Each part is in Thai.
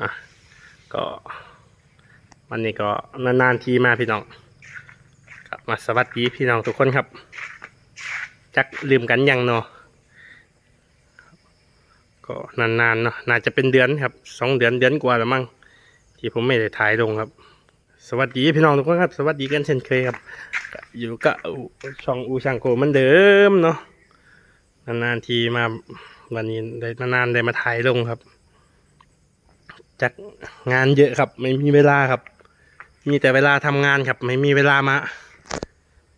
อะก็ วันนี้ก็นานๆทีมาพี่น้องกลับมาสวัสดีพี่น้องทุกคนครับ จักลืมกันยังเนาะก็นานๆเนาะน่าจะเป็นเดือนครับสองเดือนเดือนกว่าแล้วมั้งที่ผมไม่ได้ถ่ายลงครับ สวัสดีพี่น้องทุกคนครับ สวัสดีกันเช่นเคยครับ อยู่กับช่องอูช่างโกมันเดิมเนาะนานๆทีมาวันนี้ได้นานๆได้มาถ่ายลงครับ จากงานเยอะครับ ไม่มีเวลาครับ มีแต่เวลาทำงานครับ ไม่มีเวลามา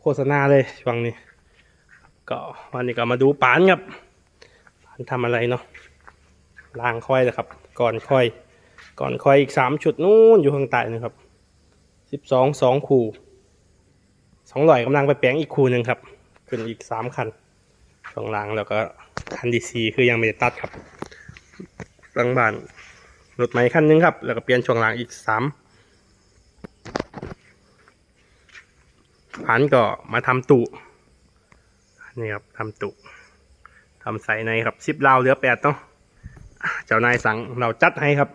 โฆษณาเลยช่วงนี้ ก็วันนี้ก็มาดูปานครับปานทำอะไรเนาะล้างค่อยนะครับ ก่อนค่อย ก่อนค่อยอีกสามชุดนู้นอยู่ข้างใต้นะครับสิบสองสองคู่สองลอยกำลังไปแปลงอีกคู่หนึ่งครับขึ้นอีกสามคันช่วงล่างแล้วก็คันดีซีคือยังไม่ได้ตัดครับหลังบ้าน รถไหม่คันหนึงครับ แล้วก็เปลี่ยนช่วงหล่างอีกสามพันก็มาทำตุนี่ครับทำตุทำใส่ในครับซิปลาวเหลือแปดเนาะอะเจ้านายสั่งเราจัดให้ครับ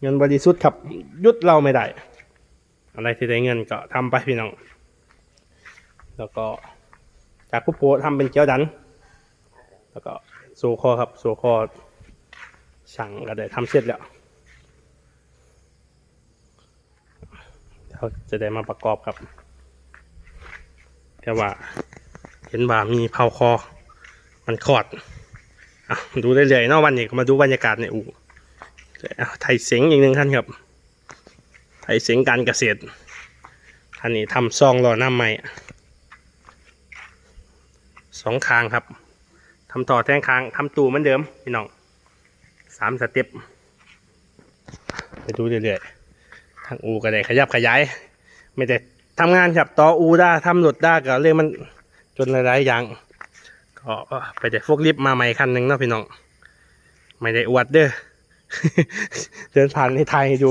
เงินบริสุทธิ์ครับยุดเราไม่ได้ อะไรที่ได้เงินก็ทำไปพี่น้อง แล้วก็จากผู้โพสทำเป็นเกี๊ยวดัน แล้วก็โซคอครับโซคอ สั่งก็ได้ทำเสร็จแล้วเราจะได้มาประกอบครับ แต่ว่า เห็นว่ามีเผาคอ มันขอดอะดูได้เลยๆเนาะวันนี้ก็มาดูบรรยากาศในอู่อะไทยเสงอีกหนึ่งท่านครับ ไทยเสงการเกษตรท่านนี้ทำซองรอหน้าใหม่สองคางครับทำต่อแท่งคางทำตูเหมือนเดิมพี่น้อง สามสเต็ปไปดูเรื่อยๆทางอูก็ได้ขยับขยาย ไม่ได้ทำงานครับต่ออูได้ทำหลุดได้ก็เรื่องมันจนหลายๆอย่างก็ไปได้พวกลิฟมาใหม่คันหนึ่งเนาะพี่น้องไม่ได้อวดเด้อเดินผ่านในไทยดู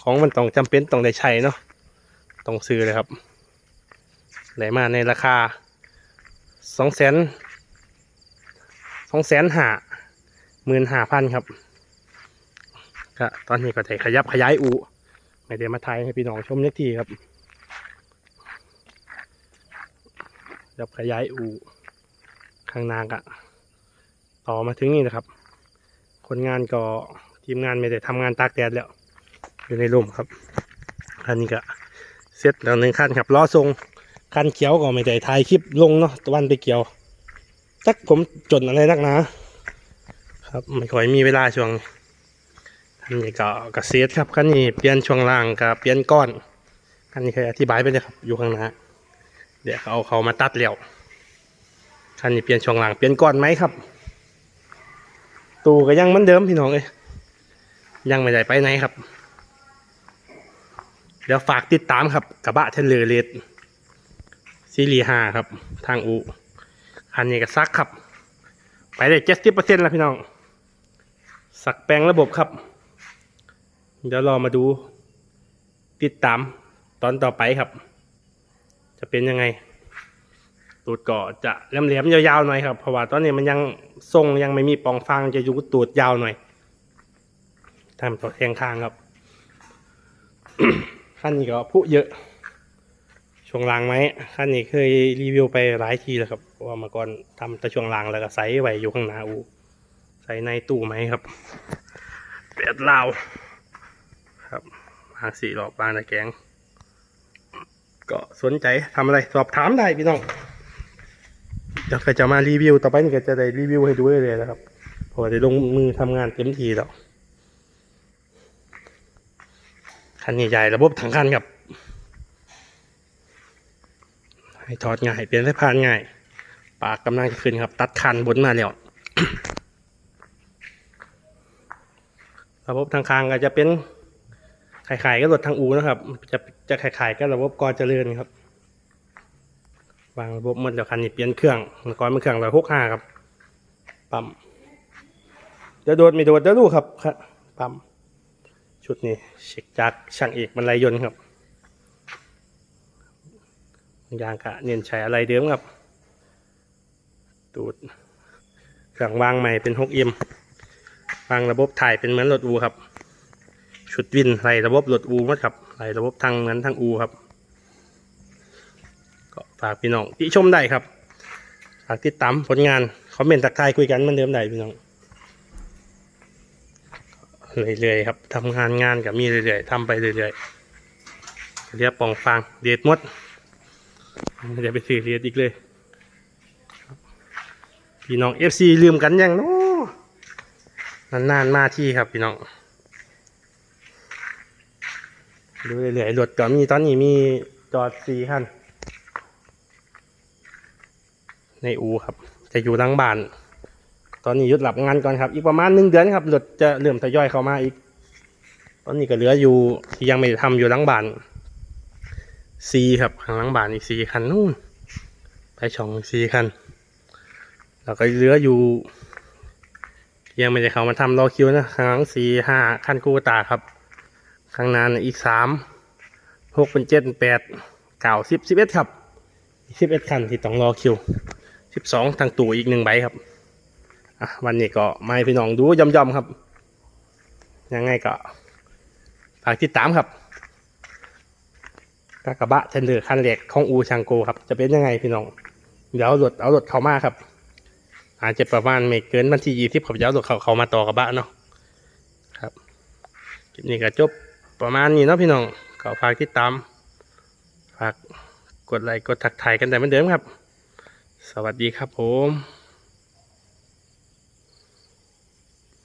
ของมันต้องจำเป็นต้องได้ใช้เนาะต้องซื้อเลยครับได้มาในราคาสองแสนสองแสนห้า หมื่นห้าพันครับก็ตอนนี้ก็ได้ขยับขยายอูไม่ได้มาไทยให้พี่น้องชมเล็กทีครับขยับขยายอูข้างนากะต่อมาถึงนี่นะครับ คนงานก็ทีมงานไม่ได้ทำงานตากแดดแล้ว อยู่ในร่มครับอันนี้ก็เสร็จแล้วหนึ่งขั้นครับล้อทรงคันเขียวก็ไม่ได้ถ่ายคลิปลงเนาะตะวันไปเกี่ยวจักผมจนอะไรนักหนา ครับไม่ค่อยมีเวลาช่วงอันนี้ก็กระเซ็ดครับคันนี้เปลี่ยนช่วงล่างกับเปลี่ยนก้อนคันนี้เคยอธิบายไปเลยครับอยู่ข้างหน้าเดี๋ยวเขาเอาเขามาตัดแล้วคันนี้เปลี่ยนช่วงล่างเปลี่ยนก้อนไหมครับ ตูก็ยังเหมือนเดิมพี่น้องเอ้ยยังไม่ได้ไปไหนครับ เดี๋ยวฝากติดตามครับกระบะเทนเลอร์เลดซีรีห้าครับ ทางอูคันนี้ก็ซักครับ ไปได้เจ็ดสิบเปอร์เซ็นต์แล้วพี่น้อง สักแปลงระบบครับ เดี๋ยวรอมาดู ติดตามตอนต่อไปครับ จะเป็นยังไง ตูดก็จะแหลมๆยาวๆหน่อยครับ เพราะว่าตอนนี้มันยังทรงยังไม่มีปองฟางจะอยู่ตูดยาวหน่อยทำต่อแทงข้างครับขั้นนี้ก็ผู้เยอะ ช่วงล่างไหมขั้นนี้เคยรีวิวไปหลายทีแล้วครับ ว่าเมื่อก่อนทำแต่ช่วงล่างแล้วก็ใส่ไว้อยู่ข้างหน้าอู ใส่ในตู้ไหมครับเป็ดลาวครับมางสี่รอบบางตะแกง ก็สนใจทำอะไรสอบถามได้พี่น้องเดี๋ยวก็จะมารีวิว ต่อไปนี่ก็จะได้รีวิวให้ดูเลยนะครับพราะว่าได้ลงมือทำงานเต็มทีแล้วคันใหญ่ระบบทั้งคันครับ ให้ถอดง่ายเปลี่ยนสายพานง่าย ปากกำลังจะขึ้นครับ ตัดคันบนมาแล้ว ระบบทางคางก็จะเป็นขายๆก็รถทางอูนะครับ จะจะขายๆก็ระบบกอเจริญครับวางระบบหมดแล้วคันนี้เปลี่ยนเครื่องมื่อก่อนมันเครื่องร้อยหกห้าครับปั๊มจะโดดไม่โดดเดี๋ยวดูครับครับปั๊มชุดนี้เช็คจากช่างเอกบรรลัยยนต์ครับยางกะเน้นใช้อะไรเดิมครับ ตูดเครื่องวางใหม่เป็น 6M วางระบบถ่ายเป็นเหมือนรถอูครับชุดวินใส่ระบบรถอูหมดครับใส่ระบบทางเหมือนทางอูครับ ก็ฝากพี่น้องที่ชมได้ครับฝากติดตามผลงานคอมเมนต์ทักทายคุยกันเหมือนเดิมได้พี่น้องเรื่อยๆครับทำงานงานกับมีเรื่อยๆทำไปเรื่อยๆเรียกปองฟางเดียดมดไม่ได้ไปซื้อเรียดอีกเลยพี่น้องเอฟซีลืมกันยังเนาะ นานๆมาที่ครับพี่น้องดูเรื่อยๆรถก็มีตอนนี้มีจอดสี่คันในอูครับ จะอยู่ลังบ้าน ตอนนี้ยุดหลับงานก่อนครับ อีกประมาณหนึ่งเดือนครับรถจะเริ่มทยอยเข้ามาอีก ตอนนี้ก็เหลืออยู่ที่ยังไม่ได้ทำอยู่ลังบ้านซีครับข้างลังบ้านอีกสี่คันนู่นไปช่องสี่คัน แล้วก็เหลืออยู่ ยังไม่ได้เขามาทำรอคิวนะข้างหลังสี่ห้าคันกูตาครับ ข้างหน้าอีกสามหกเป็นเจ็ดเป็นแปดเก้าสิบสิบเอ็ดครับสิบเอ็ดคันที่ต้องรอคิวสิบสองทางตู่อีกหนึ่งใบครับอะวันนี้ก็มาพี่น้องดูย่อมๆครับ ยังไงก็ฝากติดตามครับกากบะเทนเดอร์คันเหล็กของอูชังโกครับ จะเป็นยังไงพี่น้อง เดี๋ยวเอารถเอารถเข้ามาครับ อาจจะประมาณไม่เกินวันที่ยี่สิบผมจะเอารถเขาเขามาต่อกับบ้านเนาะครับคลิปนี้ก็จบประมาณนี้เนาะพี่น้องก็ฝากติดตามฝากกดไลค์กดทักทายกันแต่เหมือนเดิมครับ สวัสดีครับผม